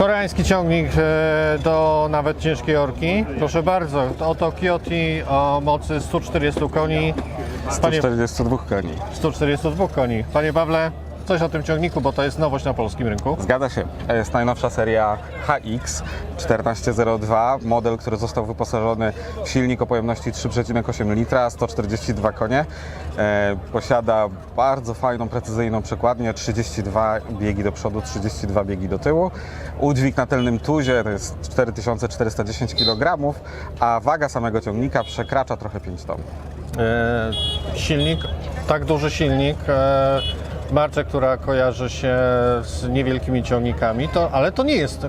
Koreański ciągnik e, do nawet ciężkiej orki. Proszę bardzo, oto Kioti o mocy 140 koni. Panie, 142 koni. 142 koni. Panie Pawle, coś o tym ciągniku, bo to jest nowość na polskim rynku. Zgadza się. Jest najnowsza seria HX 1402, model, który został wyposażony w silnik o pojemności 3,8 litra, 142 konie. E, posiada bardzo fajną, precyzyjną przekładnię, 32 biegi do przodu, 32 biegi do tyłu. Udźwig na tylnym tuzie to jest 4410 kg, a waga samego ciągnika przekracza trochę 5 ton. E, silnik, tak duży silnik, e, w marce, która kojarzy się z niewielkimi ciągnikami, to, ale to nie jest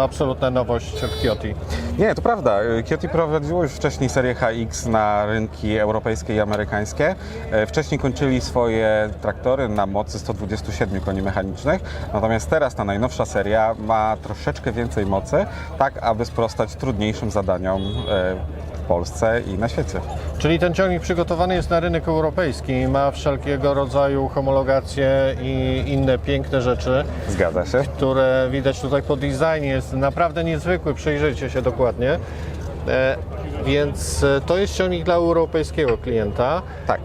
absolutna nowość w Kioti. Nie, to prawda. Kioti prowadziło już wcześniej serię HX na rynki europejskie i amerykańskie. E, Wcześniej kończyli swoje traktory na mocy 127 koni mechanicznych, natomiast teraz ta najnowsza seria ma troszeczkę więcej mocy, tak aby sprostać trudniejszym zadaniom e, Polsce i na świecie. Czyli ten ciągnik przygotowany jest na rynek europejski, ma wszelkiego rodzaju homologacje i inne piękne rzeczy, Zgadza się? które widać tutaj po designie. Jest naprawdę niezwykły, przyjrzyjcie się dokładnie. E, więc e, to jest ciągnik dla europejskiego klienta, Tak.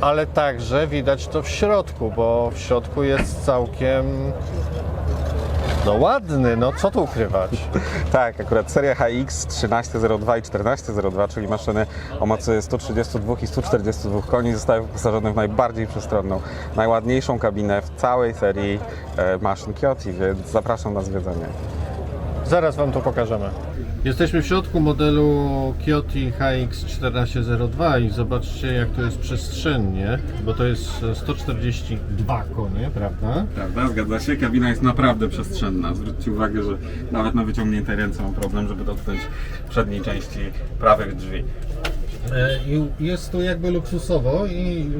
ale także widać to w środku, bo w środku jest całkiem no ładny, no co tu ukrywać. Tak, akurat seria HX 1302 i 1402, czyli maszyny o mocy 132 i 142 koni, zostały wyposażone w najbardziej przestronną, najładniejszą kabinę w całej serii e, maszyn Kioti, więc zapraszam na zwiedzanie. Zaraz Wam to pokażemy. Jesteśmy w środku modelu Kioti HX1402 i zobaczcie jak to jest przestrzennie, bo to jest 142 konie, prawda? Prawda, zgadza się. Kabina jest naprawdę przestrzenna. Zwróćcie uwagę, że nawet na wyciągniętej ręce mam problem, żeby dotknąć przedniej części prawych drzwi. E, jest tu jakby luksusowo i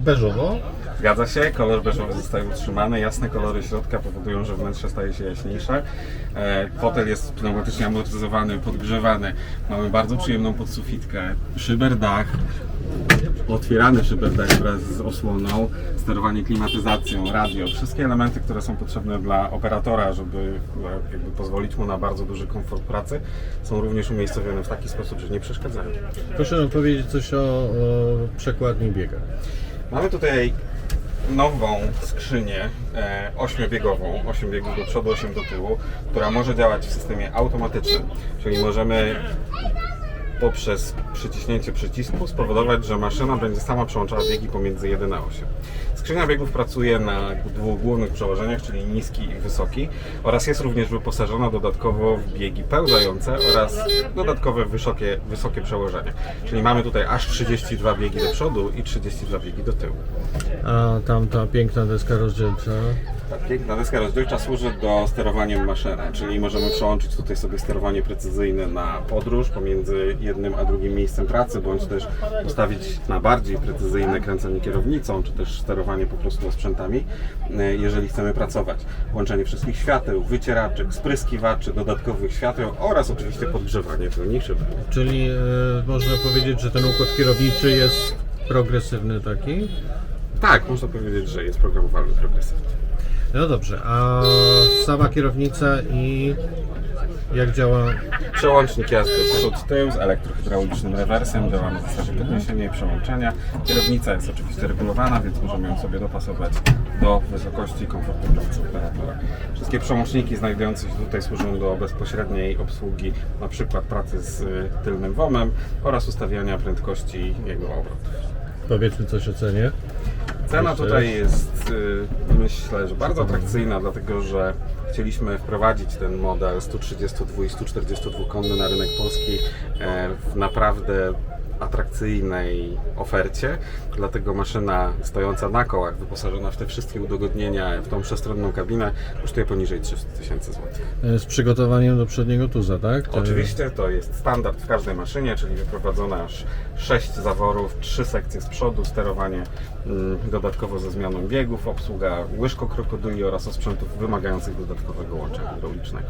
beżowo. Zgadza się, kolor beżowy zostaje utrzymany, jasne kolory środka powodują, że wnętrze staje się jaśniejsze. E, Fotel jest pneumatycznie amortyzowany, podgrzewany. Mamy bardzo przyjemną podsufitkę, szyber dach, otwierany szyber dach wraz z osłoną, sterowanie klimatyzacją, radio, wszystkie elementy, które są potrzebne dla operatora, żeby e, jakby pozwolić mu na bardzo duży komfort pracy, są również umiejscowione w taki sposób, że nie przeszkadzają. Proszę nam powiedzieć coś o, o przekładni biegach. Mamy tutaj nową skrzynię e, ośmiobiegową, 8 biegów do przodu, 8 do tyłu, która może działać w systemie automatycznym, czyli możemy poprzez przyciśnięcie przycisku spowodować, że maszyna będzie sama przełączała biegi pomiędzy 1 a 8. Skrzynia biegów pracuje na dwóch głównych przełożeniach, czyli niski i wysoki oraz jest również wyposażona dodatkowo w biegi pełzające oraz dodatkowe wysokie, wysokie przełożenie. Czyli mamy tutaj aż 32 biegi do przodu i 32 biegi do tyłu. A tamta piękna deska rozdzielcza. Tak, piękna deska rozdzielcza służy do sterowania maszyny, czyli możemy przełączyć tutaj sobie sterowanie precyzyjne na podróż pomiędzy jednym a drugim miejscem pracy, bądź też ustawić na bardziej precyzyjne kręcenie kierownicą, czy też sterowanie po prostu sprzętami, e, jeżeli chcemy pracować. Łączenie wszystkich świateł, wycieraczek, spryskiwaczy, dodatkowych świateł oraz oczywiście podgrzewanie tylnej szyby. Czyli e, można powiedzieć, że ten układ kierowniczy jest progresywny taki. Tak, można powiedzieć, że jest programowalny progresywnie. No dobrze, a sama kierownica i jak działa Przełącznik jazdy przód-tył z elektrohydraulicznym rewersem, działa na zasadzie podniesienia i przełączenia. Kierownica jest oczywiście regulowana, więc możemy ją sobie dopasować do wysokości i komfortu pracy operatora. Wszystkie przełączniki znajdujące się tutaj służą do bezpośredniej obsługi na przykład pracy z y, tylnym WOM-em oraz ustawiania prędkości jego obrotów. powiedzmy coś o cenie? Cena tutaj jest, y, myślę, że bardzo atrakcyjna, dlatego że chcieliśmy wprowadzić ten model 132 i 142 konny na rynek polski e, w naprawdę atrakcyjnej ofercie. Dlatego maszyna stojąca na kołach, wyposażona w te wszystkie udogodnienia, w tą przestronną kabinę, kosztuje poniżej 300 tysięcy złotych. E, Z przygotowaniem do przedniego tuza, tak? To- Oczywiście to jest standard w każdej maszynie, czyli wyprowadzone aż 6 zaworów, 3 sekcje z przodu, sterowanie mm, dodatkowo ze zmianą biegów, obsługa łyżko krokodyli oraz osprzętów wymagających dodatkowego łącza hydraulicznego.